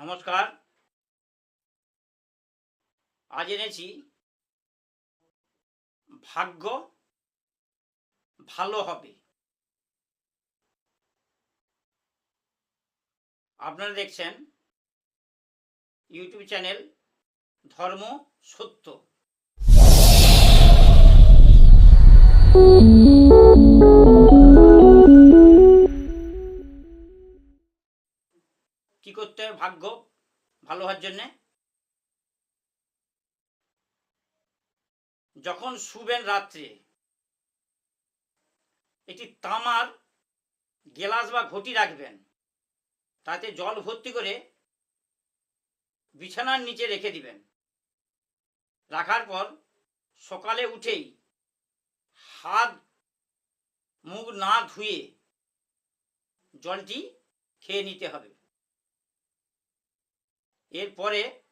নমস্কার। আজ এনেছি ভাগ্য ভালো হবে। আপনারা দেখছেন ইউটিউব চ্যানেল ধর্ম সত্য। কি করতে হবে ভাগ্য ভালো হওয়ার জন্যে। যখন শুবেন রাত্রে, একটি তামার গেলাস বা ঘটি রাখবেন, তাতে জল ভর্তি করে বিছানার নিচে রেখে দিবেন। রাখার পর সকালে উঠেই হাত, মুখ না ধুয়ে জলটি খেয়ে নিতে হবে। এরপরে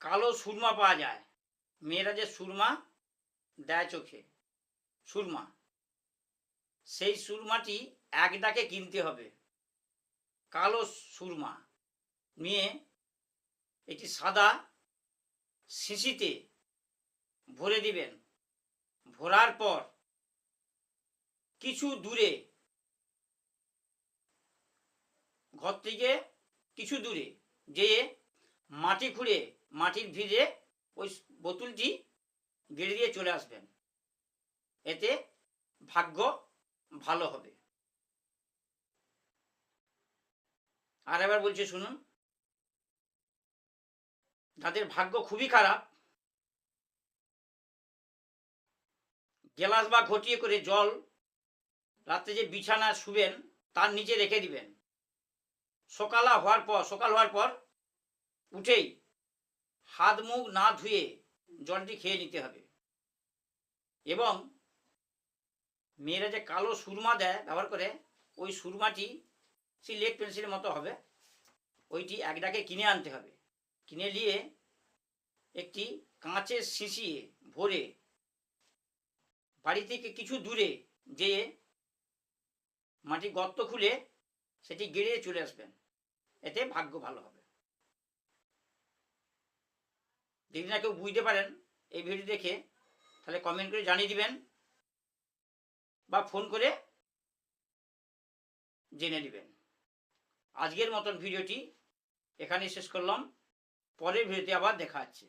কালো সুরমা পাওয়া যায়। মেয়েরা যে সুরমা দেয় চোখে, সুরমা। সেই সুরমাটি এক ডাকে কিনতে হবে। কালো সুরমা। নিয়ে একটি সাদা শিশিতে ভরে দিবেন। ভরার পর কিছু দূরে ঘর থেকে কিছু দূরে যেয়ে মাটি খুঁড়ে, মাটির ভিজে ওই বোতলটি গেড়ে দিয়ে চলে আসবেন। এতে ভাগ্য ভালো হবে। আর এবার বলছে, শুনুন। যাদের ভাগ্য খুবই খারাপ, গেলাস বা ঘটিয়ে করে জল রাত্রে যে বিছানা শুবেন, তার নিচে রেখে দিবেন। সকালা হওয়ার পর, সকাল হওয়ার পর উঠেই হাত মুখ না ধুয়ে জলটি খেয়ে নিতে হবে। এবং মেয়েরা যে কালো সুরমা দেয়, ব্যবহার করে ওই সুরমাটি সেই লেড পেন্সিলের মতো হবে। ওইটি এক ডাকে কিনে আনতে হবে। কিনে নিয়ে একটি কাঁচের শিশিয়ে ভরে বাড়ি থেকে কিছু দূরে যেয়ে মাটি গর্ত খুলে সেটি গেড়ে চলে আসবেন। এতে ভাগ্য ভালো হবে। যদি না কেউ বুঝতে পারেন এই ভিডিও দেখে, তাহলে কমেন্ট করে জানিয়ে দিবেন বা ফোন করে জেনে নেবেন। আজকের মতন ভিডিওটি এখানেই শেষ করলাম। পরের ভিডিওতে আবার দেখা হচ্ছে।